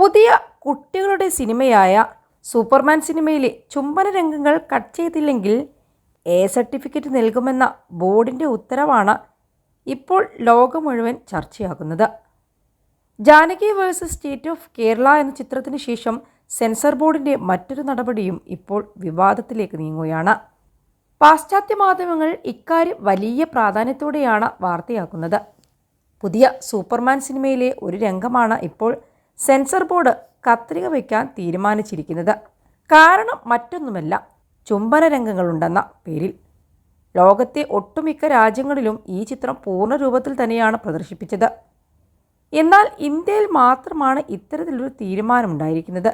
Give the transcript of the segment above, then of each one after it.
പുതിയ കുട്ടികളുടെ സിനിമയായ സൂപ്പർമാൻ സിനിമയിലെ ചുംബന രംഗങ്ങൾ കട്ട് ചെയ്തില്ലെങ്കിൽ എ സർട്ടിഫിക്കറ്റ് നൽകുമെന്ന ബോർഡിന്റെ ഉത്തരവാണ് ഇപ്പോൾ ലോകം മുഴുവൻ ചർച്ചയാകുന്നത്. Janaki versus state of Kerala എന്ന ചിത്രത്തിന് ശേഷം സെൻസർ ബോർഡിന്റെ മറ്റൊരു നടപടിയും ഇപ്പോൾ വിവാദത്തിലേക്ക് നീങ്ങുകയാണ്. പാശ്ചാത്യ മാധ്യമങ്ങൾ ഇക്കാര്യം വലിയ പ്രാധാന്യത്തോടെയാണ് വാർത്തയാക്കുന്നത്. പുതിയ സൂപ്പർമാൻ സിനിമയിലെ ഒരു രംഗമാണ് ഇപ്പോൾ സെൻസർ ബോർഡ് കത്രിക വയ്ക്കാൻ തീരുമാനിച്ചിരിക്കുന്നത്. കാരണം മറ്റൊന്നുമല്ല ചുംബന രംഗങ്ങളുണ്ടെന്ന പേരിൽ. ലോകത്തെ ഒട്ടുമിക്ക രാജ്യങ്ങളിലും ഈ ചിത്രം പൂർണ രൂപത്തിൽ തന്നെയാണ് പ്രദർശിപ്പിച്ചത്. എന്നാൽ ഇന്ത്യയിൽ മാത്രമാണ് ഇത്തരത്തിലൊരു തീരുമാനമുണ്ടായിരിക്കുന്നത്.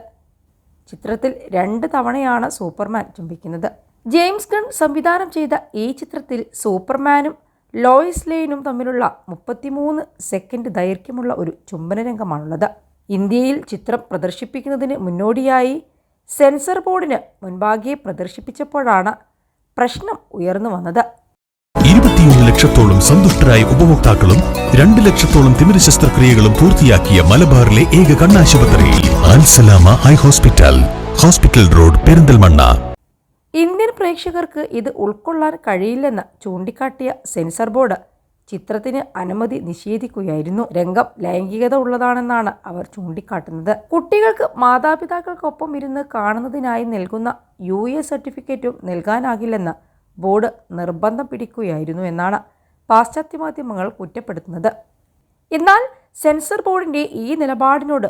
ചിത്രത്തിൽ രണ്ട് തവണയാണ് സൂപ്പർമാൻ ചുംബിക്കുന്നത്. ജെയിംസ് ഗൺ സംവിധാനം ചെയ്ത ഈ ചിത്രത്തിൽ സൂപ്പർമാനും ലോയിസ് ലെയിനും തമ്മിലുള്ള മുപ്പത്തിമൂന്ന് സെക്കൻഡ് ദൈർഘ്യമുള്ള ഒരു ചുംബന രംഗമാണുള്ളത്. ഇന്ത്യയിൽ ചിത്രം പ്രദർശിപ്പിക്കുന്നതിന് മുന്നോടിയായി സെൻസർ ബോർഡിന് മുൻപാകെ പ്രദർശിപ്പിച്ചപ്പോഴാണ് പ്രശ്നം ഉയർന്നു വന്നത്. ഇരുപത്തിയൊന്ന് ലക്ഷത്തോളം സന്തുഷ്ടരായ ഉപഭോക്താക്കളും രണ്ട് ലക്ഷത്തോളം തിമിര ശസ്ത്രക്രിയകളും പൂർത്തിയാക്കിയ മലബാറിലെ ഏക കണ്ണാശുപത്രിയിൽ ആൻസലാമ eye hospital hospital road Perinthalmanna. Indian പ്രേക്ഷകർക്ക് ഇത് ഉൾക്കൊള്ളാൻ കഴിയില്ലെന്ന് ചൂണ്ടിക്കാട്ടിയ സെൻസർ ബോർഡ് ചിത്രത്തിന് അനുമതി നിഷേധിക്കുകയായിരുന്നു. രംഗം ലൈംഗികത ഉള്ളതാണെന്നാണ് അവർ ചൂണ്ടിക്കാട്ടുന്നത്. കുട്ടികൾക്ക് മാതാപിതാക്കൾക്കൊപ്പം ഇരുന്ന് കാണുന്നതിനായി നൽകുന്ന യു എ സർട്ടിഫിക്കറ്റും നൽകാനാകില്ലെന്ന് ബോർഡ് നിർബന്ധം പിടിക്കുകയായിരുന്നു എന്നാണ് പാശ്ചാത്യ മാധ്യമങ്ങൾ കുറ്റപ്പെടുത്തുന്നത്. എന്നാൽ സെൻസർ ബോർഡിന്റെ ഈ നിലപാടിനോട്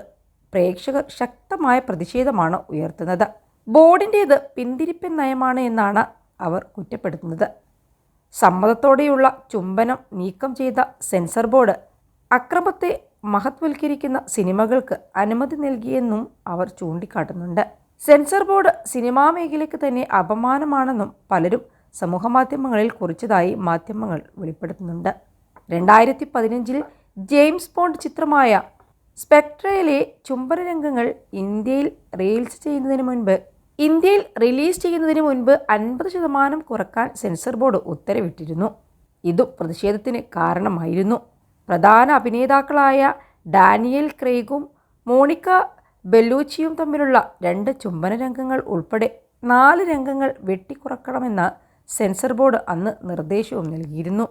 പ്രേക്ഷകർ ശക്തമായ പ്രതിഷേധമാണ് ഉയർത്തുന്നത്. ബോർഡിന്റേത് പിന്തിരിപ്പൻ നയമാണ് എന്നാണ് അവർ കുറ്റപ്പെടുത്തുന്നത്. സമ്മതത്തോടെയുള്ള ചുംബനം നീക്കം ചെയ്ത സെൻസർ ബോർഡ് അക്രമത്തെ മഹത്വൽക്കരിക്കുന്ന സിനിമകൾക്ക് അനുമതി നൽകിയെന്നും അവർ ചൂണ്ടിക്കാട്ടുന്നുണ്ട്. സെൻസർ ബോർഡ് സിനിമാ മേഖലയ്ക്ക് തന്നെ അപമാനമാണെന്നും പലരും സമൂഹമാധ്യമങ്ങളിൽ കുറിച്ചതായി മാധ്യമങ്ങൾ വെളിപ്പെടുത്തുന്നുണ്ട്. രണ്ടായിരത്തി പതിനഞ്ചിൽ ജെയിംസ് ബോണ്ട് ചിത്രമായ സ്പെക്ട്രയിലെ ചുംബന രംഗങ്ങൾ ഇന്ത്യയിൽ റീൽസ് ചെയ്യുന്നതിന് മുൻപ് ഇന്ത്യയിൽ റിലീസ് ചെയ്യുന്നതിന് മുൻപ് അൻപത് ശതമാനം കുറയ്ക്കാൻ സെൻസർ ബോർഡ് ഉത്തരവിട്ടിരുന്നു. ഇതും പ്രതിഷേധത്തിന് കാരണമായിരുന്നു. പ്രധാന അഭിനേതാക്കളായ ഡാനിയൽ ക്രെയ്ഗും മോണിക്ക ബെല്ലൂച്ചിയും തമ്മിലുള്ള രണ്ട് ചുംബന രംഗങ്ങൾ ഉൾപ്പെടെ നാല് രംഗങ്ങൾ വെട്ടിക്കുറക്കണമെന്ന് സെൻസർ ബോർഡ് അന്ന് നിർദ്ദേശവും നൽകിയിരുന്നു.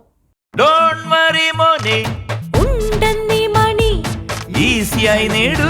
ഡോൺ വരി മോനെ. ഉണ്ടെന്നീ മണി. ഈസിയായി നേടൂ.